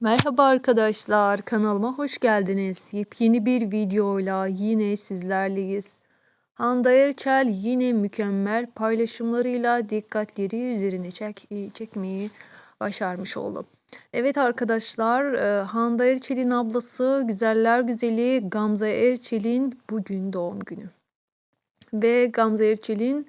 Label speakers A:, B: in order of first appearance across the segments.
A: Merhaba arkadaşlar, kanalıma hoş geldiniz. Yepyeni bir videoyla yine sizlerleyiz. Hande Erçel yine mükemmel paylaşımlarıyla dikkatleri üzerine çek çekmeyi başarmış oldu. Evet arkadaşlar, e, Hande Erçel'in ablası Güzeller Güzeli Gamze Erçel'in bugün doğum günü. Ve Gamze Erçel'in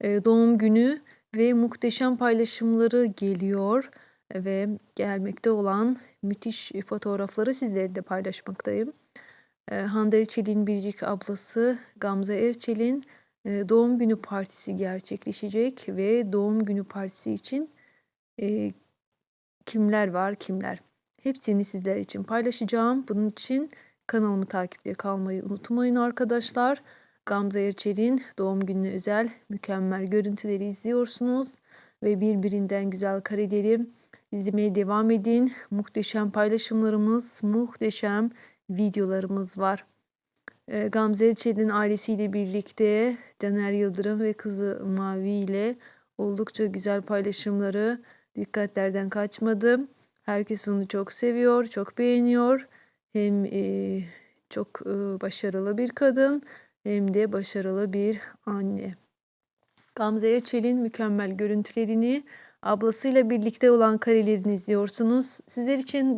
A: e, doğum günü ve muhteşem paylaşımları geliyor ve gelmekte olan müthiş fotoğrafları sizlerle de paylaşmaktayım. Ee, Hande Erçel'in biricik ablası Gamze Erçel'in e, doğum günü partisi gerçekleşecek ve doğum günü partisi için e, kimler var kimler hepsini sizler için paylaşacağım. Bunun için kanalımı takipte kalmayı unutmayın arkadaşlar. Gamze Erçel'in doğum gününe özel mükemmel görüntüleri izliyorsunuz ve birbirinden güzel kareleri izlemeye devam edin. Muhteşem paylaşımlarımız, muhteşem videolarımız var. Ee, Gamze Erçel'in ailesiyle birlikte Caner Yıldırım ve kızı Mavi ile oldukça güzel paylaşımları dikkatlerden kaçmadı. Herkes onu çok seviyor, çok beğeniyor. Hem e, çok e, başarılı bir kadın hem de başarılı bir anne. Gamze Erçel'in mükemmel görüntülerini ablasıyla birlikte olan karelerini izliyorsunuz. Sizler için